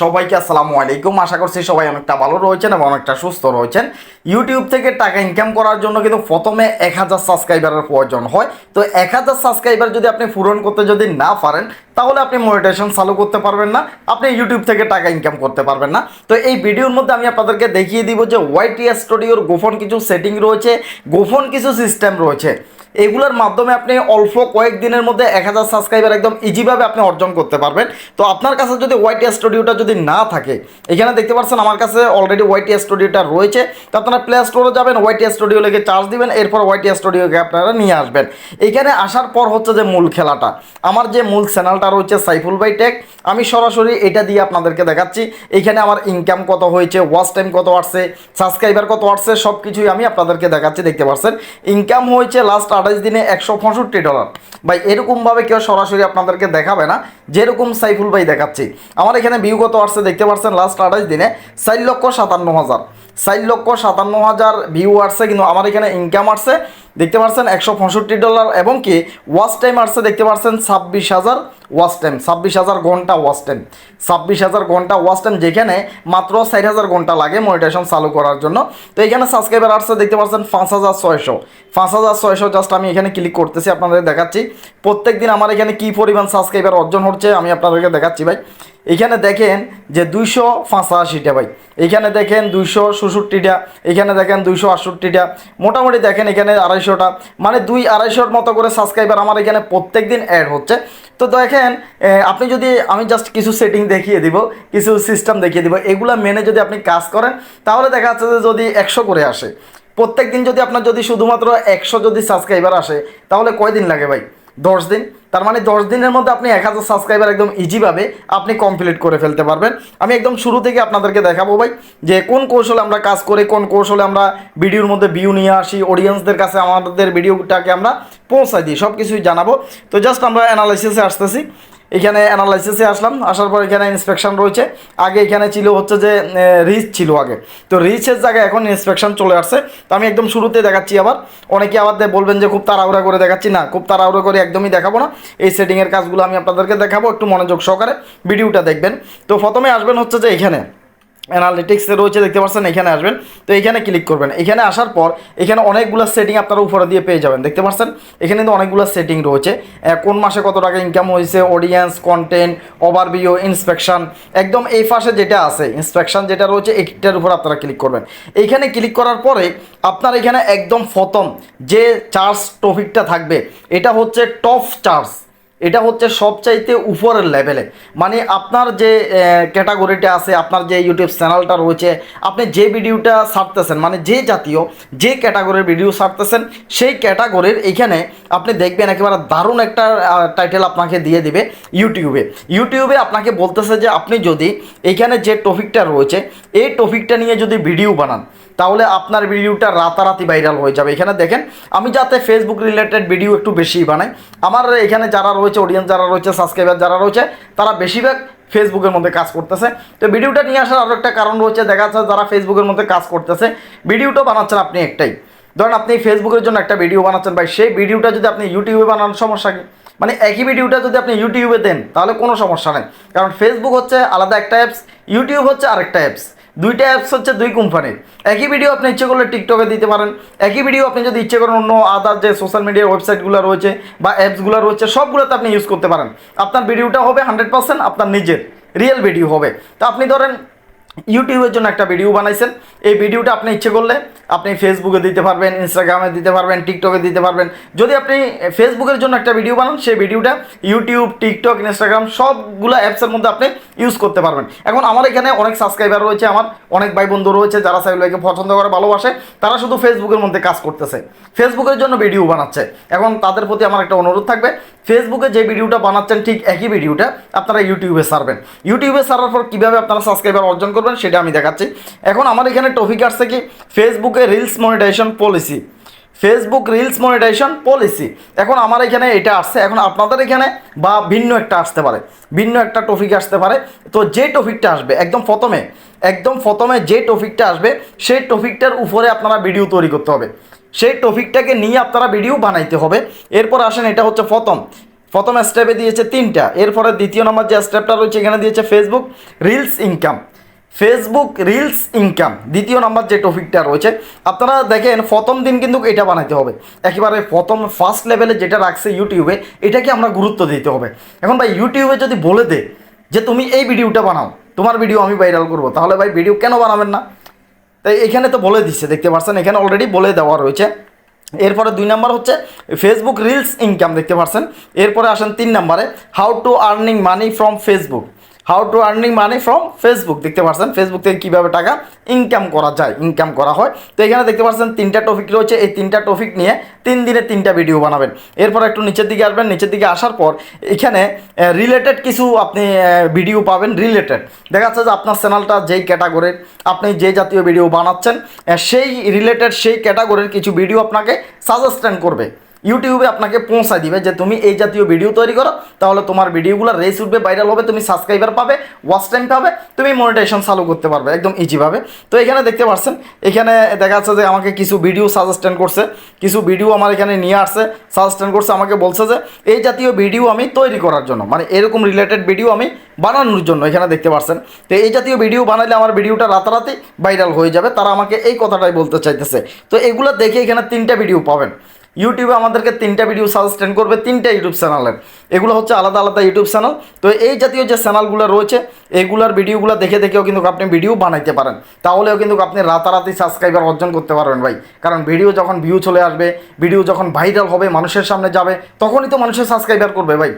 সবাইকে আসসালামু আলাইকুম। আশা করছি সবাই অনেকটা ভালো রয়েছেন এবং অনেকটা সুস্থ রয়েছেন। ইউটিউব থেকে টাকা ইনকাম করার জন্য কিন্তু প্রথমে এক হাজার সাবস্ক্রাইবারের প্রয়োজন হয়। তো এক হাজার সাবস্ক্রাইবার যদি আপনি পূরণ করতে যদি না পারেন, তাহলে আপনি মনিটেশন চালু করতে পারবেন না। আপনি ইউটিউব থেকে টাকা ইনকাম করতে পারবেন না। তো এই ভিডিওর মধ্যে আমি আপনাদেরকে দেখিয়ে দিব যে ওয়াইটিএস স্টুডিওর গোপন কিছু সেটিং রয়েছে, গোপন কিছু সিস্টেম রয়েছে। এগুলোর মাধ্যমে আপনি অল্প কয়েকদিনের মধ্যে এক হাজার সাবস্ক্রাইবার একদম ইজিভাবে আপনি অর্জন করতে পারবেন। তো আপনার কাছে যদি ওয়াইটিএস স্টুডিওটা যদি না থাকে, এখানে দেখতে পাচ্ছেন আমার কাছে অলরেডি ওয়াইটিএস স্টুডিওটা রয়েছে। তো আপনারা প্লে স্টোরে যাবেন ওয়াইটিএস স্টুডিও লেগে চার্জ দিবেন, এরপর ওয়াইটিএস স্টুডিওকে আপনারা নিয়ে আসবেন। এইখানে আসার পর হচ্ছে যে মূল খেলাটা। আমার যে মূল চ্যানেলটা রয়েছে সাইফুল বাই টেক আমি সরাসরি এটা দিয়ে আপনাদেরকে দেখাচ্ছি। এখানে আমার ইনকাম কত হয়েছে ওয়াচ টাইম কত আসছে সাবস্ক্রাইবার কত আসছে সব কিছুই আমি আপনাদেরকে দেখাচ্ছি, দেখতে পাচ্ছেন। ইনকাম হয়েছে লাস্ট আঠাশ দিনে একশো পঁয়ষট্টি ডলার। ভাই, এরকমভাবে কেউ সরাসরি আপনাদেরকে দেখাবে না, যেরকম সাইফুল ভাই দেখাচ্ছি। আমার এখানে ভিউ কত আসছে দেখতে পাচ্ছেন লাস্ট আঠাশ দিনে চার লক্ষ সাতান্ন হাজার। চার লক্ষ সাতান্ন হাজার ভিউ আসছে, কিন্তু আমার এখানে ইনকাম আসছে। দেখতে পাচ্ছেন, একশো পঁয়ষট্টি ডলার এবং কি ওয়াচ টাইম আসছে, দেখতে পাচ্ছেন, ছাব্বিশ হাজার ওয়াচ টাইম ছাব্বিশ হাজার ঘণ্টা ওয়াচ টাইম ছাব্বিশ হাজার ঘণ্টা ওয়াচ টাইম যেখানে মাত্র ষাট হাজার ঘণ্টা লাগে মনিটেশন চালু করার জন্য। তো এখানে সাবস্ক্রাইবার আসছে, দেখতে পাচ্ছেন, পাঁচ হাজার ছয়শো। পাঁচ হাজার ছয়শো জাস্ট আমি এখানে ক্লিক করতেছি, আপনাদের দেখাচ্ছি। প্রত্যেক দিন আমার এখানে কী পরিমাণ সাবস্ক্রাইবার অর্জন হচ্ছে আমি আপনাদেরকে দেখাচ্ছি ভাই। এখানে দেখেন যে দুইশো পঁচাশিটা ভাই। এখানে দেখেন দুইশো ষষট্টিটা এখানে দেখেন দুইশো আটষট্টিটা। মোটামুটি দেখেন এখানে আড়াইশোটা। মানে দুই আড়াইশোর মতো করে সাবস্ক্রাইবার আমার এখানে প্রত্যেক দিন অ্যাড হচ্ছে। তো দেখেন আপনি যদি, আমি জাস্ট কিছু সেটিং দেখিয়ে দিব, কিছু সিস্টেম দেখিয়ে দিব, এগুলো মেনে যদি আপনি কাজ করেন, তাহলে দেখা যাচ্ছে যে যদি একশো করে আসে। প্রত্যেক দিন যদি আপনার যদি শুধুমাত্র একশো যদি সাবস্ক্রাইবার আসে, তাহলে কয়দিন লাগে ভাই? দশ দিন। তার মানে দশ দিনের মধ্যে আপনি এক হাজার সাবস্ক্রাইবার একদম ইজিভাবে আপনি কমপ্লিট করে ফেলতে পারবেন। আমি একদম শুরু থেকে আপনাদেরকে দেখাবো ভাই, যে কোন কৌশলে আমরা কাজ করে, কোন কৌশলে আমরা ভিডিওর মধ্যে ভিউ নিয়ে আসি অডিয়েন্সদের কাছে আমাদের ভিডিওটাকে আমরা পৌঁছাই দিই সব কিছুই জানাব। তো জাস্ট আমরা অ্যানালাইসিসে আসতেছি। এখানে অ্যানালাইসিসে আসলাম, আসার পর এখানে ইন্সপেকশন রয়েছে। আগে এখানে ছিল হচ্ছে যে রিচ ছিল আগে। তো রিচের জায়গায় এখন ইন্সপেকশন চলে আসছে। তো আমি একদম শুরুতে দেখাচ্ছি আবার। অনেকে আবার বলবেন যে খুব তাড়াহুড়া করে দেখাচ্ছি। না, খুব তাড়াহুড়া করে একদমই দেখাবো না। এই সেটিংয়ের কাজগুলো আমি আপনাদেরকে দেখাবো, একটু মনোযোগ সহকারে ভিডিওটা দেখবেন। তো প্রথমে আসবেন হচ্ছে যে এখানে। অ্যানালিটিক্সে রয়েছে, দেখতে পাচ্ছেন, এখানে আসবেন। তো এখানে ক্লিক করবেন। এখানে আসার পর এখানে অনেকগুলো সেটিং আপনারা উপরে দিয়ে পেয়ে যাবেন। দেখতে পাচ্ছেন? এখানে কিন্তু অনেকগুলো সেটিং রয়েছে। কোন মাসে কত টাকা ইনকাম হয়েছে অডিয়েন্স কন্টেন্ট ওভারভিউ ইন্সপেকশন একদম এই পাশে যেটা আছে ইন্সপেকশন যেটা রয়েছে এইটার উপর আপনারা ক্লিক করবেন। এইখানে ক্লিক করার পরে আপনার এখানে একদম প্রথম যে চার্জ টপিকটা থাকবে, এটা হচ্ছে টপ চার্জ এটা হচ্ছে সবচাইতে উপরের লেভেলে। মানে আপনার যে ক্যাটাগরিটা আছে, আপনার যে ইউটিউব চ্যানেলটা রয়েছে, আপনি যে ভিডিওটা ছাড়তেছেন মানে যে জাতীয় যে ক্যাটাগরির ভিডিও ছাড়তেছেন, সেই ক্যাটাগরির এখানে আপনি দেখবেন একেবারে দারুণ একটা টাইটেল আপনাকে দিয়ে দিবে ইউটিউবে। ইউটিউবে আপনাকে বলতেছে যে, আপনি যদি এখানে যে টপিকটা রয়েছে, এই টপিকটা নিয়ে যদি ভিডিও বানান তাহলে আপনার ভিডিওটা রাতারাতি ভাইরাল হয়ে যাবে। এখানে দেখেন, আমি যাতে ফেসবুক রিলেটেড ভিডিও একটু বেশি বানাই, আমার এখানে যারা রয়েছে অডিয়েন্স যারা রয়েছে সাবস্ক্রাইবার যারা রয়েছে, তারা বেশিরভাগ ফেসবুকের মধ্যে কাজ করতেছে। তো ভিডিওটা নিয়ে আসার আরও একটা কারণ রয়েছে, দেখা যাচ্ছে যারা ফেসবুকের মধ্যে কাজ করতেছে, ভিডিওটা বানাচ্ছেন আপনি একটাই। ধরেন আপনি ফেসবুকের জন্য একটা ভিডিও বানাচ্ছেন ভাই, সেই ভিডিওটা যদি আপনি ইউটিউবে বানান, সমস্যা কি? মানে একই ভিডিওটা যদি আপনি ইউটিউবে দেন, তাহলে কোনো সমস্যা নেই। কারণ ফেসবুক হচ্ছে আলাদা একটা অ্যাপস ইউটিউব হচ্ছে আরেকটা অ্যাপস দুইটা অ্যাপস হচ্ছে দুই কোম্পানির একই ভিডিও আপনি ইচ্ছে করলে টিকটকে দিতে পারেন। একই ভিডিও আপনি যদি ইচ্ছে করেন অন্য আদার যে সোশ্যাল মিডিয়ার ওয়েবসাইটগুলো রয়েছে বা অ্যাপসগুলো রয়েছে, সবগুলোতে আপনি ইউজ করতে পারেন। আপনার ভিডিওটা হবে হান্ড্রেড পার্সেন্ট আপনার নিজের রিয়েল ভিডিও হবে। তো আপনি ধরেন ইউটিউবের জন্য একটা ভিডিও বানাইছেন। এই ভিডিওটা আপনি ইচ্ছে করলে আপনি ফেসবুকে দিতে পারবেন ইনস্টাগ্রামে দিতে পারবেন টিকটকে দিতে পারবেন। যদি আপনি ফেসবুকের জন্য একটা ভিডিও বানান, সেই ভিডিওটা ইউটিউব টিকটক ইনস্টাগ্রাম সবগুলো অ্যাপসের মধ্যে আপনি ইউজ করতে পারবেন। এখন আমার এখানে অনেক সাবস্ক্রাইবার রয়েছে, আমার অনেক ভাই বন্ধু রয়েছে, যারা সাইবুলাইকে পছন্দ করে, ভালোবাসে, তারা শুধু ফেসবুকের মধ্যে কাজ করতেছে। ফেসবুকের জন্য ভিডিও বানাচ্ছে। এখন তাদের প্রতি আমার একটা অনুরোধ থাকবে ফেসবুকে যে ভিডিওটা বানাচ্ছেন ঠিক একই ভিডিওটা আপনারা ইউটিউবে সারবেন। ইউটিউবে সারার পর কীভাবে আপনারা সাবস্ক্রাইবার অর্জন করবেন সেটা আমি দেখাচ্ছি। এখন আমার এখানে টপিক আসছে কি? ফেসবুকে reels monetization policy Facebook reels monetization policy এখন আমার এখানে এটা আসছে। এখন আপনাদের এখানে বা ভিন্ন একটা আসতে পারে। ভিন্ন একটা টপিক আসতে পারে। তো যে টপিকটা আসবে, একদম প্রথমে একদম প্রথমে যে টপিকটা আসবে, সেই টপিকটার উপরে আপনারা ভিডিও তৈরি করতে হবে। সেই টপিকটাকে নিয়ে আপনারা ভিডিও বানাইতে হবে। এরপর আসেন, এটা হচ্ছে প্রথম। প্রথম স্টেপে দিয়েছে তিনটা। এরপরে দ্বিতীয় নম্বর যে স্টেপটা রয়েছে, এখানে দিয়েছে Facebook reels income Facebook reels income দ্বিতীয় নম্বর যে টপিকটা রয়েছে, আপনারা দেখেন প্রথম দিন কিন্তু এটা বানাইতে হবে। একেবারে প্রথম ফার্স্ট লেভেলে যেটা রাখছে ইউটিউবে এটাকে আমরা গুরুত্ব দিতে হবে। এখন ভাই ইউটিউবে যদি বলে দে যে তুমি এই ভিডিওটা বানাও, তোমার ভিডিও আমি ভাইরাল করব, তাহলে ভাই ভিডিও কেন বানাবেন না? তাই এখানে তো বলে দিচ্ছে দেখতে পাচ্ছেন এখানে অলরেডি বলে দেওয়া রয়েছে। এরপরে দুই নাম্বার হচ্ছে ফেসবুক রিলস ইনকাম দেখতে পাচ্ছেন এরপরে আসেন তিন নাম্বারে how to earning money from Facebook how to earning money from Facebook দেখতে পাচ্ছেন ফেসবুক থেকে কীভাবে টাকা ইনকাম করা যায় ইনকাম করা হয়। তো এখানে দেখতে পাচ্ছেন, তিনটা টপিক রয়েছে। এই তিনটা টপিক নিয়ে তিন দিনে তিনটা ভিডিও বানাবেন। এরপর একটু নিচের দিকে আসবেন। নিচের দিকে আসার পর এখানে রিলেটেড কিছু আপনি ভিডিও পাবেন। রিলেটেড দেখা যাচ্ছে যে আপনার চ্যানেলটা যেই ক্যাটাগরির আপনি যে জাতীয় ভিডিও বানাচ্ছেন সেই রিলেটেড সেই ক্যাটাগরির কিছু ভিডিও আপনাকে সাজেস্টেন্ট করবে। ইউটিউবে আপনাকে পৌঁছায় দিবে যে তুমি এই জাতীয় ভিডিও তৈরি করো, তাহলে তোমার ভিডিওগুলো রেস উঠবে ভাইরাল হবে, তুমি সাবস্ক্রাইবার পাবে ওয়াচ টাইম পাবে, তুমি মনিটাইজেশন চালু করতে পারবে, একদম ইজিভাবে তো এখানে দেখতে পাচ্ছেন এখানে দেখা যাচ্ছে যে আমাকে কিছু ভিডিও সাজেস্টেন্ট করছে, কিছু ভিডিও আমার এখানে নিয়ে আসছে সাজেস্টেন্ট করছে, আমাকে বলছে যে এই জাতীয় ভিডিও আমি তৈরি করার জন্য মানে এরকম রিলেটেড ভিডিও আমি বানানোর জন্য এখানে দেখতে পাচ্ছেন তো এই জাতীয় ভিডিও বানালে আমার ভিডিওটা রাতারাতি ভাইরাল হয়ে যাবে, তারা আমাকে এই কথাটাই বলতে চাইতেছে। তো এগুলো দেখে এখানে তিনটা ভিডিও পাবেন। ইউটিউবে আমাদেরকে তিনটা ভিডিও সাজেস্টেন্ট করবে, তিনটা ইউটিউব চ্যানেলের এগুলো হচ্ছে আলাদা আলাদা ইউটিউব চ্যানেল তো এই জাতীয় যে চ্যানেলগুলো রয়েছে এইগুলোর ভিডিওগুলো দেখে দেখেও কিন্তু আপনি ভিডিও বানাইতে পারেন। তাহলেও কিন্তু আপনি রাতারাতি সাবস্ক্রাইবার অর্জন করতে পারবেন ভাই। কারণ ভিডিও যখন ভিউ চলে আসবে ভিডিও যখন ভাইরাল হবে, মানুষের সামনে যাবে, তখনই তো মানুষের সাবস্ক্রাইবার করবে ভাই।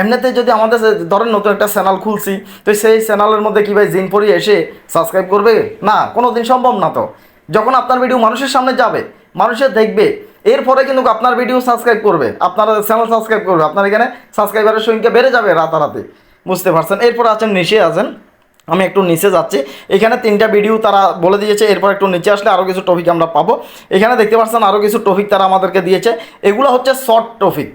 এমনিতে যদি আমাদের ধরেন নতুন একটা চ্যানেল খুলছি, তো সেই চ্যানেলের মধ্যে কি ভাই জিন পরি এসে সাবস্ক্রাইব করবে? না কোনো দিন সম্ভব না তো। যখন আপনার ভিডিও মানুষের সামনে যাবে মানুষের দেখবে এরপরে কিন্তু আপনার ভিডিও সাবস্ক্রাইব করবে। আপনার চ্যানেল সাবস্ক্রাইব করবে। আপনার এখানে সাবস্ক্রাইবারের সংখ্যা বেড়ে যাবে রাতারাতি। বুঝতে পারছেন? এরপর আছেন নিচে আছেন। আমি একটু নিচে যাচ্ছি। এখানে তিনটা ভিডিও তারা বলে দিয়েছে। এরপর একটু নিচে আসলে আরও কিছু টপিক আমরা পাবো। এখানে দেখতে পাচ্ছেন আরও কিছু টপিক তারা আমাদেরকে দিয়েছে। এগুলো হচ্ছে শর্ট টপিক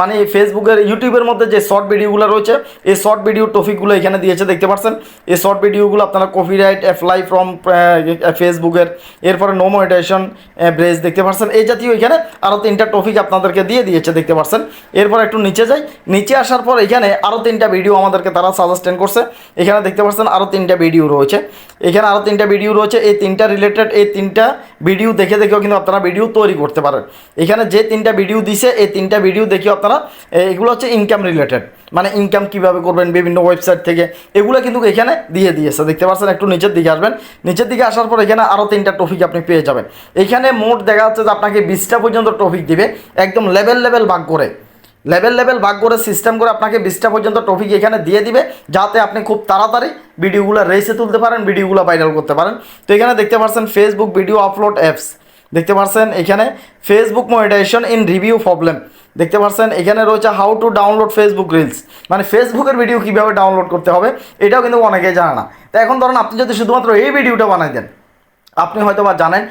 মানে এই ফেসবুকের ইউটিউবের মধ্যে যে শর্ট ভিডিওগুলো রয়েছে, এই শর্ট ভিডিও টপিকগুলো এখানে দিয়েছে, দেখতে পাচ্ছেন? এই শর্ট ভিডিওগুলো আপনারা কপিরাইট অ্যাপ্লাই ফ্রম ফেসবুকের এরপরে নো মনিটাইজেশন ব্রেজ দেখতে পাচ্ছেন। এই জাতীয় এখানে আরও তিনটা টপিক আপনাদেরকে দিয়ে দিয়েছে, দেখতে পাচ্ছেন? এরপর একটু নিচে যাই। নিচে আসার পর এখানে আরও তিনটা ভিডিও আমাদেরকে তারা সাজেস্টেন্ট করছে। এখানে দেখতে পাচ্ছেন আরও তিনটা ভিডিও রয়েছে। এখানে আরও তিনটা ভিডিও রয়েছে। এই তিনটা রিলেটেড এই তিনটা ভিডিও দেখে দেখেও কিন্তু আপনারা ভিডিও তৈরি করতে পারেন। এখানে যে তিনটা ভিডিও দিছে, এই তিনটা ভিডিও দেখেও আপনারা এগুলো হচ্ছে ইনকাম রিলেটেড মানে ইনকাম কীভাবে করবেন, বিভিন্ন ওয়েবসাইট থেকে, এগুলো কিন্তু এখানে দিয়ে দিয়েছে। দেখতে পাচ্ছেন, একটু নিচের দিকে আসবেন। নিচের দিকে আসার পর এখানে আরও তিনটা টপিক আপনি পেয়ে যাবেন। এখানে মোট দেখা যাচ্ছে যে আপনাকে বিশটা পর্যন্ত টপিক দিবে, একদম লেভেল লেভেল ভাগ করে। লেভেল লেভেল ভাগ করে সিস্টেম করে আপনাকে বিশটা পর্যন্ত টপিক এখানে দিয়ে দিবে, যাতে আপনি খুব তাড়াতাড়ি ভিডিওগুলো রেসে তুলতে পারেন, ভিডিওগুলো ভাইরাল করতে পারেন। তো এখানে দেখতে পাচ্ছেন ফেসবুক ভিডিও আপলোড অ্যাপস দেখতে পাচ্ছেন, এখানে Facebook monetization in review problem দেখতে পাচ্ছেন এখানে রয়েছে how to download Facebook reels মানে ফেসবুকের ভিডিও কীভাবে ডাউনলোড করতে হবে, এটাও কিন্তু অনেকেই জানে না। তো এখন ধরুন আপনি যদি শুধুমাত্র এই ভিডিওটা বানাই দেন, আপনি হয়তো বা জানেন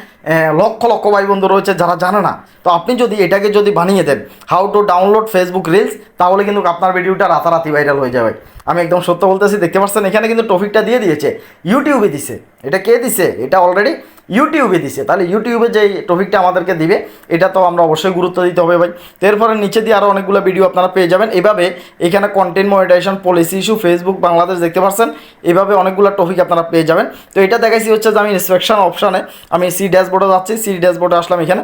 লক্ষ লক্ষ ভাই বন্ধু রয়েছে যারা জানে না। তো আপনি যদি এটাকে যদি বানিয়ে দেন how to download Facebook reels তাহলে কিন্তু আপনার ভিডিওটা রাতারাতি ভাইরাল হয়ে যাবে। আমি একদম সত্য বলতেছি, দেখতে পাচ্ছেন এখানে কিন্তু টপিকটা দিয়ে দিয়েছে। ইউটিউবে দিছে। এটা কে দিছে? এটা অলরেডি ইউটিউবে দিছে। তাহলে ইউটিউবে যে টপিকটা আমাদেরকে দিবে, এটা তো আমরা অবশ্যই গুরুত্ব দিতে হবে ভাই। এরপরে নিচে দিয়ে আরও অনেকগুলো ভিডিও আপনারা পেয়ে যাবেন। এভাবে এখানে content monetization policy issue Facebook Bangladesh দেখতে পাচ্ছেন এভাবে অনেকগুলো টপিক আপনারা পেয়ে যাবেন। তো এটা দেখাইছি হচ্ছে যে আমি ইন্সপেকশন অপশানে আমি সি ড্যাশবোর্ডে যাচ্ছি। সি ড্যাশবোর্ডে আসলাম এখানে।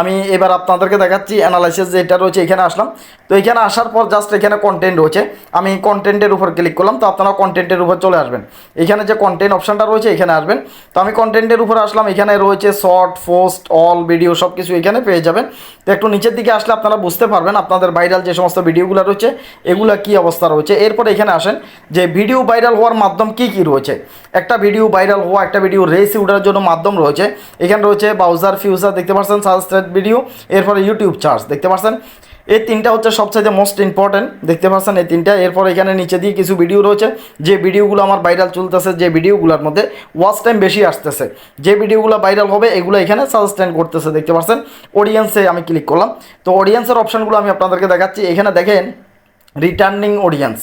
আমি এবার আপনাদেরকে দেখাচ্ছি অ্যানালাইসিস যেটা রয়েছে, এখানে আসলাম। তো এখানে আসার পর জাস্ট এখানে কন্টেন্ট রয়েছে। আমি কন্টেন্টের উপর ক্লিক করলাম। তো আপনারা কন্টেন্টের উপর চলে আসবেন। এখানে যে কন্টেন্ট অপশানটা রয়েছে, এখানে আসবেন। তো আমি কন্টেন্টের উপর আসলাম। এখানে রয়েছে শর্ট, পোস্ট, অল, ভিডিও সব কিছু এখানে পেয়ে যাবেন। তো একটু নিচের দিকে আসলে আপনারা বুঝতে পারবেন আপনাদের ভাইরাল যে সমস্ত ভিডিওগুলো রয়েছে, এগুলো কি অবস্থা রয়েছে। এরপর এখানে আসেন যে ভিডিও ভাইরাল হওয়ার মাধ্যম কি কি রয়েছে। একটা ভিডিও ভাইরাল হওয়া, একটা ভিডিও রেসি উঠার জন্য মাধ্যম রয়েছে। এখানে রয়েছে ব্রাউজার ফিউজার দেখতে পাচ্ছেন সাজেস্টেড ভিডিও এরপরে ইউটিউব চার্জ দেখতে পাচ্ছেন। এই তিনটা হচ্ছে সবচাইতে মোস্ট ইম্পর্টেন্ট দেখতে পাচ্ছেন এই তিনটা। এরপর এখানে নিচে দিয়ে কিছু ভিডিও রয়েছে। যে ভিডিওগুলো আমার ভাইরাল চলতেছে, যে ভিডিওগুলোর মধ্যে ওয়াচ টাইম বেশি আসতেছে। যে ভিডিওগুলো ভাইরাল হবে, এগুলো এখানে সাজেস্টেন্ড করতেছে, দেখতে পাচ্ছেন। অডিয়েন্সে আমি ক্লিক করলাম। তো অডিয়েন্সের অপশানগুলো আমি আপনাদেরকে দেখাচ্ছি। এখানে দেখেন রিটার্নিং অডিয়েন্স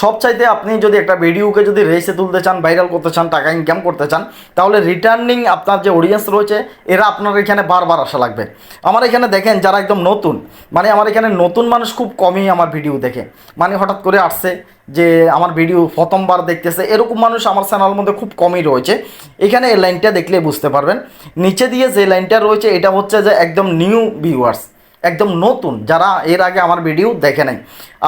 সবচাইতে আপনি যদি একটা ভিডিওকে যদি রেসে তুলতে চান ভাইরাল করতে চান, টাকা ইনকাম করতে চান, তাহলে রিটার্নিং আপনার যে অডিয়েন্স রয়েছে, এরা আপনার এখানে বারবার আসা লাগবে। আমার এখানে দেখেন, যারা একদম নতুন মানে আমার এখানে নতুন মানুষ খুব কমই আমার ভিডিও দেখে। মানে হঠাৎ করে আসছে যে আমার ভিডিও প্রথমবার দেখতেছে, এরকম মানুষ আমার চ্যানেলের মধ্যে খুব কমই রয়েছে। এখানে এই লাইনটা দেখলে বুঝতে পারবেন। নিচে দিয়ে যে লাইনটা রয়েছে, এটা হচ্ছে যে একদম নিউ ভিউয়ার্স একদম নতুন, যারা এর আগে আমার ভিডিও দেখে নাই।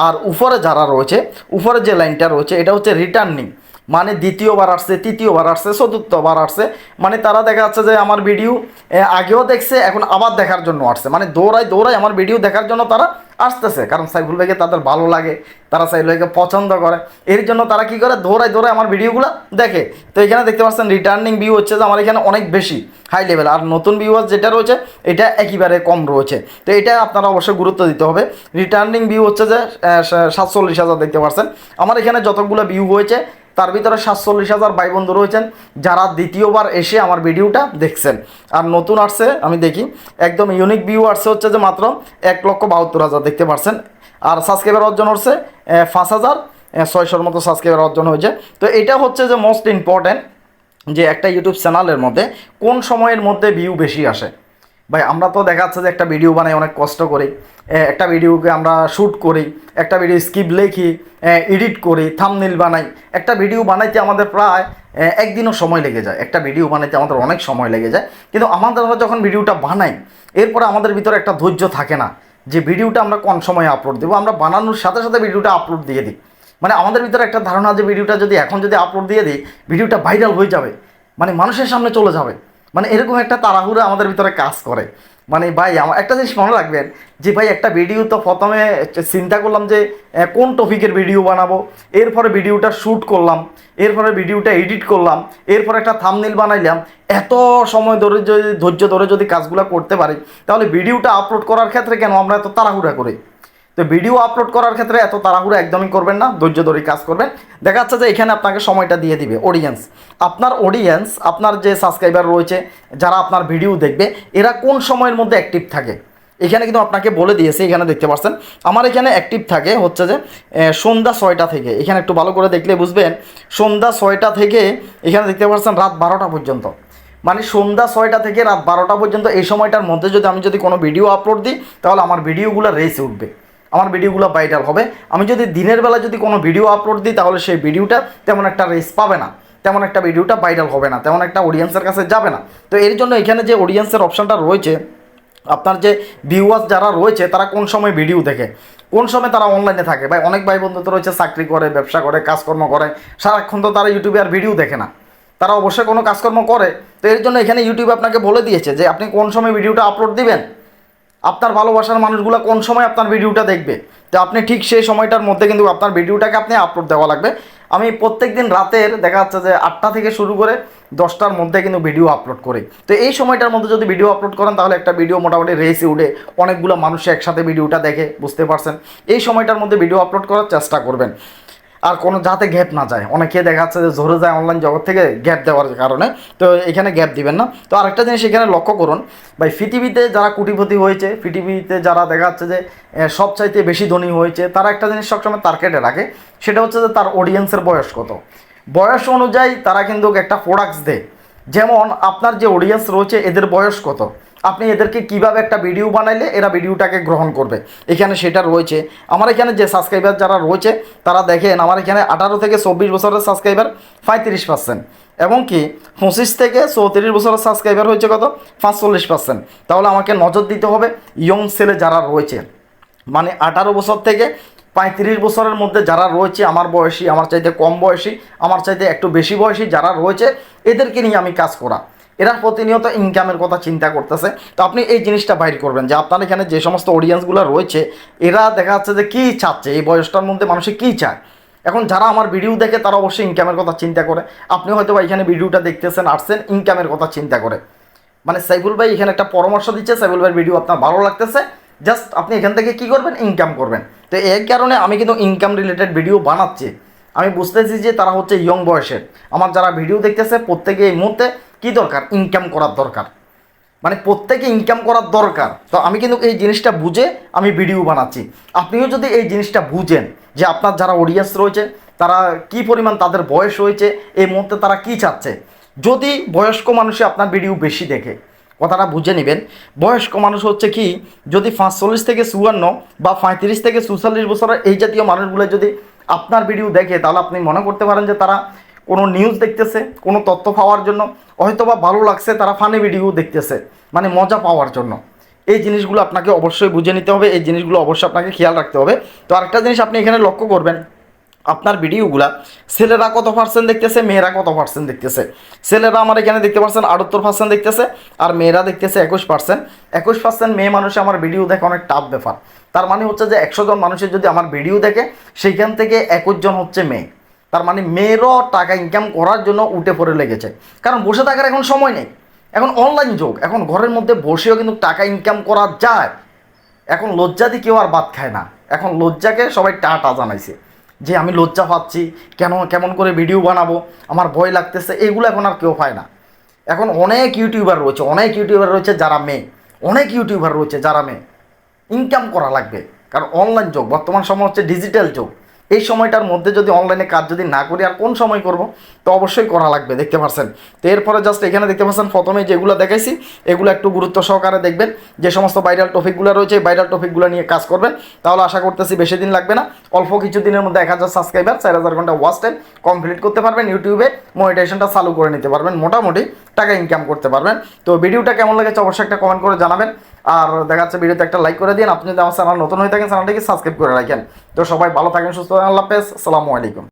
আর উপরে যারা রয়েছে, উপরে যে লাইনটা রয়েছে, এটা হচ্ছে রিটার্নিং মানে দ্বিতীয়বার আসছে, তৃতীয়বার আসছে, চতুর্থবার আসছে। মানে তারা দেখা যাচ্ছে যে আমার ভিডিও আগেও দেখছে, এখন আবার দেখার জন্য আসছে। মানে দৌড়ায় দৌড়ায় আমার ভিডিও দেখার জন্য তারা আসতেছে। কারণ সাইফুল ভাইকে তাদের ভালো লাগে, তারা সাইফুল ভাইকে পছন্দ করে। এর জন্য তারা কি করে? দৌড়ায় দৌড়ায় আমার ভিডিওগুলো দেখে। তো এখানে দেখতে পাচ্ছেন রিটার্নিং ভিউ হচ্ছে যে আমার এখানে অনেক বেশি হাই লেভেল আর নতুন ভিউয়ার্স যেটা রয়েছে, এটা একেবারে কম রয়েছে। তো এটা আপনারা অবশ্যই গুরুত্ব দিতে হবে। রিটার্নিং ভিউ হচ্ছে যে সাতচল্লিশ হাজার দেখতে পাচ্ছেন। আমার এখানে যতগুলো ভিউ হয়েছে তার ভিতরে সাতচল্লিশ হাজার ভাই বন্ধু রয়েছেন, যারা দ্বিতীয়বার এসে আমার ভিডিওটা দেখছেন। আর নতুন আসছে, আমি দেখি, একদম ইউনিক ভিউ আসছে হচ্ছে যে মাত্র এক লক্ষ বাহাত্তর হাজার, দেখতে পারছেন? আর সাবস্ক্রাইবার অর্জন হচ্ছে পাঁচ হাজার ছয়শোর মতো সাবস্ক্রাইবার অর্জন হয়েছে। তো এটা হচ্ছে যে মোস্ট ইম্পর্ট্যান্ট যে একটা ইউটিউব চ্যানেলের মধ্যে কোন সময়ের মধ্যে ভিউ বেশি আসে। ভাই, আমরা তো দেখা যাচ্ছে যে একটা ভিডিও বানাই, অনেক কষ্ট করি। একটা ভিডিওকে আমরা শ্যুট করি, একটা ভিডিও স্কিপ লিখি এডিট করি থামনিল বানাই। একটা ভিডিও বানাইতে আমাদের প্রায় একদিনও সময় লেগে যায়। একটা ভিডিও বানাইতে আমাদের অনেক সময় লেগে যায়। কিন্তু আমাদের যখন ভিডিওটা বানাই, এরপরে আমাদের ভিতরে একটা ধৈর্য থাকে না যে ভিডিওটা আমরা কোন সময় আপলোড দেবো। আমরা বানানোর সাথে সাথে ভিডিওটা আপলোড দিয়ে দিই। মানে আমাদের ভিতরে একটা ধারণা যে ভিডিওটা যদি এখন যদি আপলোড দিয়ে দিই ভিডিওটা ভাইরাল হয়ে যাবে। মানে মানুষের সামনে চলে যাবে। মানে এরকম একটা তাড়াহুড়ো আমাদের ভিতরে কাজ করে। মানে ভাই, আমার একটা জিনিস মনে রাখবেন যে ভাই, একটা ভিডিও তো প্রথমে চিন্তা করলাম যে কোন টপিকের ভিডিও বানাবো। এরপরে ভিডিওটা শ্যুট করলাম, এরপরে ভিডিওটা এডিট করলাম, এরপরে একটা থামনেল বানাইলাম। এত সময় ধরে যদি, ধৈর্য ধরে যদি কাজগুলো করতে পারি, তাহলে ভিডিওটা আপলোড করার ক্ষেত্রে কেন আমরা এত তাড়াহুড়া করি? তো ভিডিও আপলোড করার ক্ষেত্রে এত তাড়াহুড়ো একদমই করবেন না, ধৈর্য ধরে কাজ করবেন। দেখা যাচ্ছে যে এখানে আপনাকে সময়টা দিয়ে দিবে অডিয়েন্স আপনার অডিয়েন্স আপনার যে সাবস্ক্রাইবার রয়েছে, যারা আপনার ভিডিও দেখবে, এরা কোন সময়ের মধ্যে অ্যাক্টিভ থাকে? এখানে কিন্তু আপনাকে বলে দিয়েছে, এখানে দেখতে পাচ্ছেন আমার এখানে অ্যাক্টিভ থাকে হচ্ছে যে সন্ধ্যা ছয়টা থেকে। এখানে একটু ভালো করে দেখলে বুঝবেন, সন্ধ্যা ছয়টা থেকে এখানে দেখতে পাচ্ছেন রাত বারোটা পর্যন্ত। মানে সন্ধ্যা ছয়টা থেকে রাত বারোটা পর্যন্ত এই সময়টার মধ্যে যদি আমি যদি কোনো ভিডিও আপলোড দিই, তাহলে আমার ভিডিওগুলো রেসে উঠবে। আমার ভিডিওগুলো ভাইরাল হবে। আমি যদি দিনের বেলা যদি কোনো ভিডিও আপলোড দিই, তাহলে সেই ভিডিওটা তেমন একটা রেস পাবে না। তেমন একটা ভিডিওটা ভাইরাল হবে না। তেমন একটা অডিয়েন্সের কাছে যাবে না। তো এর জন্য এখানে যে অডিয়েন্সের অপশানটা রয়েছে, আপনার যে ভিউয়ার্স যারা রয়েছে, তারা কোন সময় ভিডিও দেখে? কোন সময় তারা অনলাইনে থাকে? ভাই, অনেক ভাই বন্ধু তো রয়েছে, চাকরি করে, ব্যবসা করে, কাজকর্ম করে। সারাক্ষণ তো তারা ইউটিউবে আর ভিডিও দেখে না। তারা অবশ্যই কোনো কাজকর্ম করে। তো এর জন্য এখানে ইউটিউব আপনাকে বলে দিয়েছে যে, আপনি কোন সময় ভিডিওটা আপলোড দিবেন? আপনার ভালোবাসার মানুষগুলো কোন সময় আপনার ভিডিওটা দেখবে? তো আপনি ঠিক সেই সময়টার মধ্যে কিন্তু আপনার ভিডিওটাকে আপনি আপলোড দেওয়া লাগবে। আমি প্রত্যেক দিন রাতের দেখা যাচ্ছে যে আটটা থেকে শুরু করে দশটার মধ্যে কিন্তু ভিডিও আপলোড করি। তো এই সময়টার মধ্যে যদি ভিডিও আপলোড করেন, তাহলে একটা ভিডিও মোটামুটি রেসে উঠে অনেকগুলো মানুষ একসাথে ভিডিওটা দেখে, বুঝতে পারছেন? এই সময়টার মধ্যে ভিডিও আপলোড করার চেষ্টা করবেন। আর কোনো যাতে গ্যাপ না যায়। অনেকে দেখা যাচ্ছে যে ঝরে যায় অনলাইন জগৎ থেকে গ্যাপ দেওয়ার কারণে। তো এখানে গ্যাপ দিবেন না। তো আরেকটা জিনিস এখানে লক্ষ্য করুন। ভাই, পৃথিবীতে যারা কোটিপতি হয়েছে, পৃথিবীতে যারা দেখা যাচ্ছে যে সবচাইতে বেশি ধনী হয়েছে, তারা একটা জিনিস সবসময় টার্গেটে রাখে। সেটা হচ্ছে যে তার অডিয়েন্সের বয়স কত। বয়স অনুযায়ী তারা কিন্তু একটা প্রোডাক্টস দেয়। যেমন আপনার যে অডিয়েন্স রয়েছে, এদের বয়স কত? আপনি এদেরকে কীভাবে একটা ভিডিও বানাইলে এরা ভিডিওটাকে গ্রহণ করবে? এখানে সেটা রয়েছে। আমার এখানে যে সাবস্ক্রাইবার যারা রয়েছে, তারা দেখেন, আমার এখানে আঠারো থেকে চব্বিশ বছরের সাবস্ক্রাইবার পঁয়ত্রিশ পার্সেন্ট এবং কি পঁচিশ থেকে চৌত্রিশ বছরের সাবস্ক্রাইবার হয়েছে কত? পাঁচচল্লিশ পার্সেন্ট তাহলে আমাকে নজর দিতে হবে ইয়ং ছেলে যারা রয়েছে। মানে আঠারো বছর থেকে পঁয়ত্রিশ বছরের মধ্যে যারা রয়েছে, আমার বয়সী, আমার চাইতে কম বয়সী, আমার চাইতে একটু বেশি বয়সী যারা রয়েছে, এদেরকে নিয়ে আমি কাজ করা। এরা প্রতিনিয়ত ইনকামের কথা চিন্তা করতেছে। তো আপনি এই জিনিসটা বাইর করবেন যে আপনার এখানে যে সমস্ত অডিয়েন্সগুলো রয়েছে, এরা দেখা যাচ্ছে যে কী চাচ্ছে, এই বয়সটার মধ্যে মানুষে কী চায়? এখন যারা আমার ভিডিও দেখে তারা অবশ্যই ইনকামের কথা চিন্তা করে। আপনি হয়তো বা এখানে ভিডিওটা দেখতেছেন, আসছেন ইনকামের কথা চিন্তা করে। মানে সাইফুল ভাই এখানে একটা পরামর্শ দিচ্ছে, সাইফুল ভাইয়ের ভিডিও আপনার ভালো লাগতেছে। জাস্ট আপনি এখান থেকে কি করবেন? ইনকাম করবেন। তো এই কারণে আমি কিন্তু ইনকাম রিলেটেড ভিডিও বানাচ্ছি। আমি বুঝতেছি যে তারা হচ্ছে ইয়ং বয়সের। আমার যারা ভিডিও দেখতেছে, প্রত্যেকে এই মুহূর্তে কী দরকার? ইনকাম করার দরকার। মানে প্রত্যেকে ইনকাম করার দরকার। তো আমি কিন্তু এই জিনিসটা বুঝে আমি ভিডিও বানাচ্ছি। আপনিও যদি এই জিনিসটা বুঝেন যে আপনার যারা অডিয়েন্স রয়েছে, তারা কি পরিমাণ তাদের বয়স রয়েছে এই মুহূর্তে তারা কি চাচ্ছে? যদি বয়স্ক মানুষে আপনার ভিডিও বেশি দেখে, কথাটা বুঝে নেবেন। বয়স্ক মানুষ হচ্ছে কি, যদি পাঁচচল্লিশ থেকে চুয়ান্ন বা পঁয়ত্রিশ থেকে চুয়াল্লিশ বছরের এই জাতীয় মানুষগুলো যদি আপনার ভিডিও দেখে, তাহলে আপনি মনে করতে পারেন যে তারা কোনো নিউজ দেখতেছে, কোনো তথ্য পাওয়ার জন্য হয়তো বা ভালো লাগছে, তারা ফানি ভিডিও দেখতেছে মানে মজা পাওয়ার জন্য। এই জিনিসগুলো আপনাকে অবশ্যই বুঝে নিতে হবে, এই জিনিসগুলো অবশ্যই আপনাকে খেয়াল রাখতে হবে। তো আরেকটা জিনিস আপনি এখানে লক্ষ্য করবেন, আপনার ভিডিওগুলা ছেলেরা কত পার্সেন্ট দেখতেছে, মেয়েরা কত পার্সেন্ট দেখতেছে? ছেলেরা আমার এখানে দেখতে পাচ্ছেন, আটাত্তর পার্সেন্ট দেখতেছে, আর মেয়েরা দেখতেছে একুশ পার্সেন্ট একুশ পার্সেন্ট মেয়ে মানুষে আমার ভিডিও দেখে অনেক টাফ ব্যাপার। তার মানে হচ্ছে যে একশো জন মানুষের যদি আমার ভিডিও দেখে, সেইখান থেকে একুশ জন হচ্ছে মেয়ে। তার মানে মেয়েরও টাকা ইনকাম করার জন্য উঠে পড়ে লেগেছে। কারণ বসে থাকার এখন সময় নেই। এখন অনলাইন যোগ। এখন ঘরের মধ্যে বসেও কিন্তু টাকা ইনকাম করা যায়। এখন লজ্জা দিয়ে কেউ আর বাদ খায় না। এখন লজ্জাকে সবাই টাটা জানাইছে। যে আমি লজ্জা পাচ্ছি, কেন, কেমন করে ভিডিও বানাবো, আমার ভয় লাগতেছে, এগুলো এখন আর কেউ পায় না। এখন অনেক ইউটিউবার রয়েছে, অনেক ইউটিউবার রয়েছে যারা মেয়ে। অনেক ইউটিউবার রয়েছে যারা মেয়ে। ইনকাম করা লাগবে। কারণ অনলাইন যোগ, বর্তমান সময় হচ্ছে ডিজিটাল যুগ। এই সময়টার মধ্যে যদি অনলাইনে কাজ যদি না করি, আর কোন সময় করব? তো অবশ্যই করা লাগবে, দেখতে পাচ্ছেন তো এরপরে জাস্ট এখানে দেখতে পাচ্ছেন প্রথমে যেগুলো দেখাইছি, এগুলো একটু গুরুত্ব সহকারে দেখবেন। যে সমস্ত ভাইরাল টপিকগুলো রয়েছে ভাইরাল টপিকগুলো নিয়ে কাজ করবেন। তাহলে আশা করতেছি বেশি দিন লাগবে না। অল্প কিছু দিনের মধ্যে এক হাজার সাবস্ক্রাইবার চার হাজার ঘণ্টা ওয়াচ টাইম কমপ্লিট করতে পারবেন। ইউটিউবে মনিটাইজেশনটা চালু করে নিতে পারবেন। মোটামুটি টাকা ইনকাম করতে পারবেন। তো ভিডিওটা কেমন লেগেছে অবশ্যই একটা কমেন্ট করে জানাবেন। আর দেখা যাচ্ছে ভিডিওতে একটা লাইক করে দিন। আপনি যদি আমার চ্যানেল নতুন হয়ে থাকেন চ্যানেলটিকে সাবস্ক্রাইব করে রাখেন। তো সবাই ভালো থাকেন, সুস্থ থাকেন, আল্লাহ হাফেজ। আসসালামু আলাইকুম।